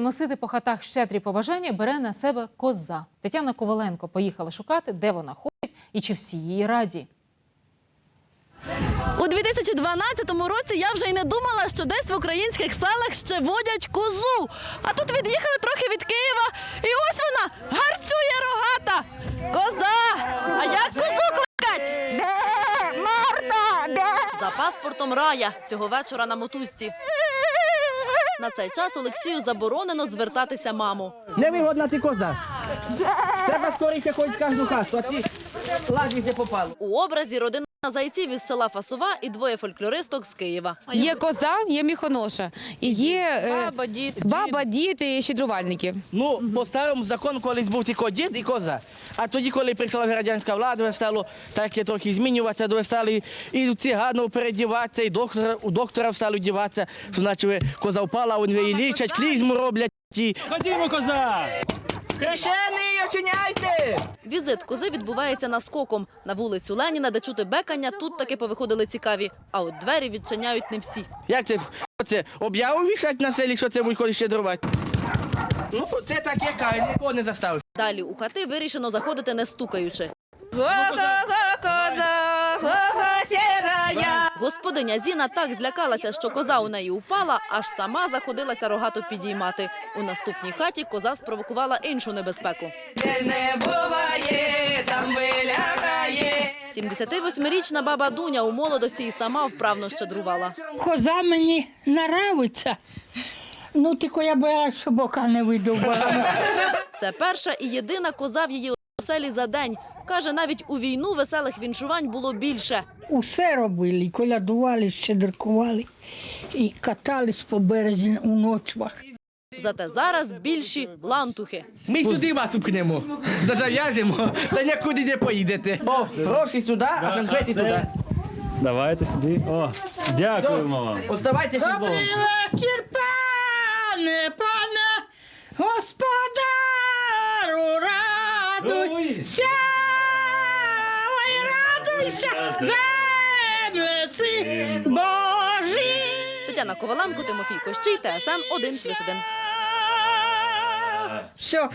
Носити по хатах щедрі побажання бере на себе коза. Тетяна Коваленко поїхала шукати, де вона ходить і чи всі її раді. У 2012 році я вже й не думала, що десь в українських селах ще водять козу. А тут від'їхали трохи від Києва, і ось вона гарцює рогата. Коза! А як козу кликать? Бе, Марта! Бе! За паспортом рая цього вечора на мотузці. На цей час Олексію заборонено звертатися маму. Невигодна ти коза. Треба скоріше ходити в кожну хату, а ти лазиш попало. У образі родина зайців із села Фасова і двоє фольклористок з Києва. Є коза, є міхоноша, і є баба, дід, баба, дід і щедрувальники. Ну, по старому закону колись був тільки дід і коза. А тоді, коли прийшла радянська влада, ви стало таке трохи змінюватися, ви стали і цигану передіватися, і доктора, у доктора стали діватися, що наче коза впала, вони її лічать, клізму роблять. Ходімо, коза! Хрещений, очиняйте! Візит кози відбувається наскоком. На вулицю Леніна, де чути бекання, тут таки повиходили цікаві. А от двері відчиняють не всі. Як це? Це? Об'яву вішать на селі, що це будь-коли щедрувати? Ну, це так яка, нікого не заставиш. Далі у хати вирішено заходити не стукаючи. Господиня Зіна так злякалася, що коза у неї упала, аж сама заходилася рогато підіймати. У наступній хаті коза спровокувала іншу небезпеку. Не буває 78-річна баба Дуня у молодості і сама вправно щедрувала. Коза мені нравиться. Ну, тільки я боялась, що бока не видовбала. Це перша і єдина коза в її оселі за день. Каже, навіть у війну веселих віншувань було більше. Усе робили, і колядували, щедрикували, і катались по березі у ночвах. Зате зараз більші лантухи. Ми сюди вас упнемо, да зав'язимо, та нікуди не поїдете. О, гроші сюди, а конкрети туди. Давайте сюди. О, дякуємо вам. Оставайтеся з Добрий вечір, пане, пане, господару, радуйся, радуйся, землеці Божі. Тетяна Коваленко, Тимофій Кощій, ТСН 1+,1. Все,